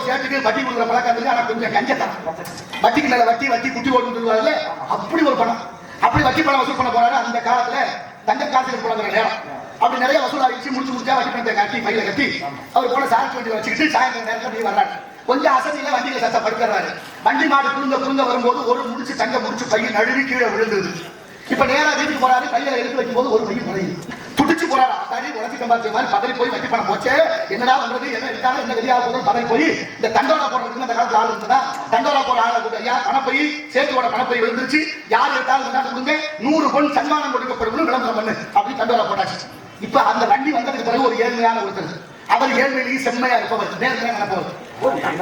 ஒரு சேட்டுக்கு வட்டி கொடுக்குற பழக்கம் இருக்கு ஆனா கொஞ்சம் கஞ்சத்தனம் வட்டிக்கு மேல வட்டி வட்டி குட்டி ஓடும் சொல்லுவாங்கல்ல அப்படி ஒரு பணம். அப்படி வட்டி பணம் வசூல் பண்ண போறாரு அந்த காலத்துல தங்க காசு புலங்குற நேரம். அப்படி நிறைய வசூல் ஆயிடுச்சு முடிச்சு முடிச்சா வட்டி பணத்தை கட்டி பையில கட்டி அவர் போல சார்ஜ் வண்டி வச்சுக்கிட்டு சாயந்தரம் நேரத்தில் போய் வர்றாரு. கொஞ்சம் அசதியில வண்டியில சத்த படுக்கிறாரு வண்டி மாடு குழுங்க குழுங்க வரும்போது ஒரு முடிச்சு தங்க முடிச்சு பையன் நழுவி கீழே விழுந்தது இப்ப நேரா வீட்டுக்கு போறாரு கையில எடுத்து வைக்கும் போது ஒரு பையன் நுழையுது போறாரு? அதாடி உழைச்சி சம்பாதிச்ச மாதிரி பதவி போய் வட்டி பணம் போச்சே. என்னடா பண்றது? என்ன எடுத்தாலும் என்ன வெளியாக போதும் பதறி போய் இந்த தண்டோரா போடுறதுக்கு அந்த காலத்துல ஆள் இருந்தா தண்டோரா போட ஆளை கூட ஐயா பணப்பை சேத்துவோட பணப்பை விழுந்துருச்சு. யார் எடுத்தாலும் கொண்டாந்து நூறு பொன் சன்மானம் கொடுக்கப்படும் விளம்பரம் பண்ணு. அப்படி தண்டோரா போட்டாச்சு. இப்ப அந்த வண்டி வந்ததுக்கு பிறகு ஒரு ஏழ்மையான ஒருத்தர். அவர் ஏழ்மையிலேயே செம்மையா இருப்பவர். நேர்மையா நடப்பவர்.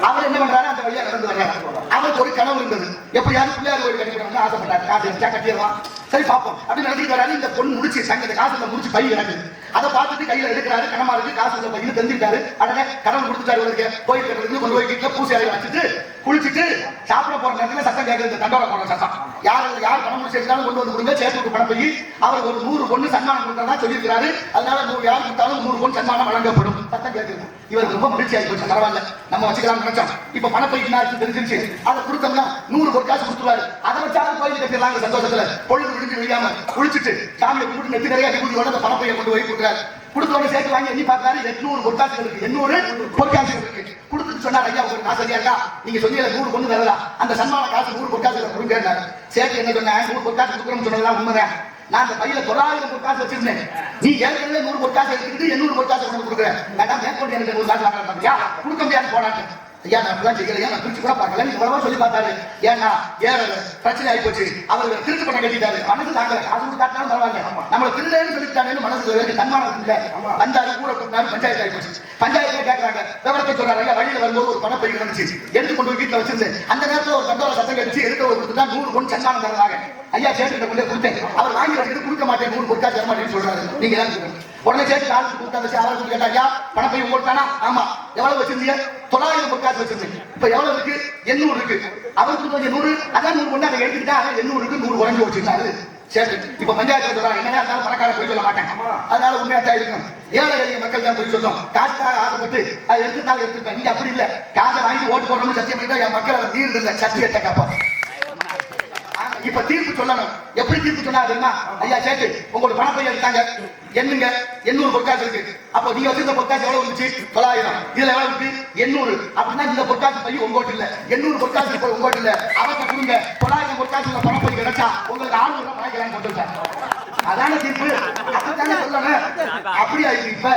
அவர் என்ன பண்றாரு? அந்த வழியா நடந்து வர்றாரு. அவருக்கு ஒரு கனவு இருந்தது. எப்படியாவது பிள்ளையார் கோயில் கட்டிக்கணும்னு ஆசைப்பட்டாரு. காசு கட்டிடுவான் சரி பார்ப்போம். அப்படி நடத்திட்டு வராரு. இந்த பொண்ணு முடிச்சு சங்க இந்த காசுல முடிச்சு பை இறங்குது அதை பார்த்துட்டு கையில எடுக்கிறாரு. கணமா இருக்கு. காசு உள்ள பையில தந்துட்டாரு உடனே கனவு கொடுத்துட்டாரு இவருக்கு. கோயில் கட்டுறதுக்கு கொண்டு போய் வீட்டுல பூசி அறைய வச்சுட்டு குளிச்சுட்டு சாப்பிட போற நேரத்துல சத்தம் கேட்கறது தண்டோட போற சத்தம். யார் யார் பணம் முடிச்சு எடுத்தாலும் கொண்டு வந்து கொடுங்க. சேர்த்து பணம் போய் அவர் ஒரு நூறு பொண்ணு சன்மானம் கொடுத்தா சொல்லியிருக்கிறாரு. அதனால நூறு யார் கொடுத்தாலும் நூறு பொண்ணு சன்மானம் வழங்கப்படும். சத்தம் கேட்கறது இவருக்கு ரொம்ப மகிழ்ச்சி ஆகி போச்சு. பரவாயில்ல. நம்ம வச்சுக்கலாம் நினைச்சோம். இப்ப பணப்பை இன்னாருக்கு தெரிஞ்சிருச்சு. அதை கொடுத்தோம்னா நூறு ஒரு காசு கொடுத்துருவாரு. அதை சந்தோஷத்துல பொழுது விழுந்து விழியாம குளிச்சுட்டு சாமியை கும்பிட்டு நெத்தி நிறைய விபூதியோட அந்த பணப்பையை கொண்டு போய் கொடுக்குறாரு. கொடுத்தோட சேர்த்து வாங்கி எண்ணி பார்த்தாரு எட்நூறு பொற்காசுகள் இருக்கு எண்ணூறு பொற்காசுகள் இருக்கு கொடுத்துட்டு சொன்னார் ஐயா உங்களுக்கு காசு சரியா இருக்கா நீங்க சொன்னீங்க நூறு கொண்டு வரலா அந்த சன்மான காசு நூறு பொற்காசுகள் கொடுங்க சேர்த்து என்ன சொன்னேன் நூறு பொற்காசு கொடுக்குறோம்னு சொன்னதெல்லாம் உண்மைதான். நான் அந்த பையில தொள்ளாயிரம் பொற்காசு வச்சிருந்தேன். நீ ஏற்கனவே நூறு பொற்காசு எடுத்துக்கிட்டு எண்ணூறு பொற்காசு கொண்டு கொடுக்குறேன் மேடம் மேற்கொண்டு எனக்கு நூறு காசு வாங்கலாம் பாத்தியா? கொடுக்க முடியாது போராட்டம் ஐயா நான் அப்படிலாம் செய்யலையா நான் பிரிச்சு கூட பார்க்கல? நீங்க எவ்வளவோ சொல்லி பார்த்தாரு. ஏன்னா ஏற பிரச்சனை ஆகி போச்சு. அவர் திருட்டு பண்ண கட்டிட்டாரு. மனசு தாங்கல. காசு கொடுத்து காட்டினாலும் பரவாயில்ல. நம்மள திருடேன்னு சொல்லிட்டாங்கன்னு இருக்கு தன்மானம் இல்ல வந்தாரு கூட கூட்டினாரு பஞ்சாயத்து ஆகி போச்சு. பஞ்சாயத்துல கேட்கறாங்க விவரத்தை சொல்றாங்க ஐயா. வழியில வரும்போது ஒரு பணப்பை வந்துச்சு எடுத்து கொண்டு போய் வீட்டுல வச்சிருந்தேன் அந்த நேரத்துல ஒரு சந்தோஷ சத்தம் கடிச்சு எடுத்து ஒரு கொடுத்துட்டா நூறு பொண்ணு சன்மானம் தர்றாங்க ஐயா சேட்டு கொண்டு போய் கொடுத்தேன். அவர் வாங்கி வச்சுட்டு கொடுக்க மாட்டேன். நூறு கொடுத்தா தர மாட்டேன்னு சொல்றாரு. நீங்க தான் சொல்லுங்க. உடனே சேர்த்து காசு கொடுத்தா வச்சு அவருக்கு கேட்டா ஐயா பணப்பை போட்டானா தானா ஆமா. எவ்வளவு வச்சிருந்தீங்க? தொள்ளாயிரம் பொற்காசு வச்சிருந்தீங்க இப்ப எவ்வளவு இருக்கு? எண்ணூறு இருக்கு. அவருக்கு கொஞ்சம் நூறு அதான் நூறு கொண்டு அதை எடுத்துக்கிட்டா அதான் எண்ணூறு இருக்கு நூறு குறைஞ்சு வச்சிருந்தாரு சரி இப்ப பஞ்சாயத்துல சொல்றாங்க என்ன இருந்தாலும் பணக்கார போய் சொல்ல மாட்டாங்க அதனால உண்மையா தான் இருக்கணும். ஏழை எளிய மக்கள் தான் போய் சொல்லும் காசுக்காக ஆசைப்பட்டு அதை எடுத்துட்டாலும் எடுத்துப்பேன். நீங்க அப்படி இல்ல. காசை வாங்கி ஓட்டு போடணும்னு சத்தியம் பண்ணிட்டா என் மக்கள் அதை தீர்ந்து இல்லை. சத்தியத்தை காப்பாங்க இப்ப தீர்ப்பு சொல்லணும். எப்படி தீர்ப்பு சொன்னா தெரியுமா? ஐயா சேட்டு உங்களோட பணப்பை எடுத்தாங்க எண்ணுங்க. எண்ணூறு பொற்காசு இருக்கு. அப்போ நீங்க வச்சிருந்த பொற்காசு எவ்வளவு இருந்துச்சு? தொள்ளாயிரம். இதுல எவ்வளவு இருக்கு? எண்ணூறு. அப்படின்னா இந்த பொற்காசு பை உங்கோட்டு இல்ல. எண்ணூறு பொற்காசு உங்கோட்டு இல்ல. அவர்கிட்ட கொடுங்க. ரூபாய் வாங்கிக்கலாம் அதான தீர்ப்பு? அப்படித்தானே சொல்லணும். அப்படி ஆயிடுச்சு இப்ப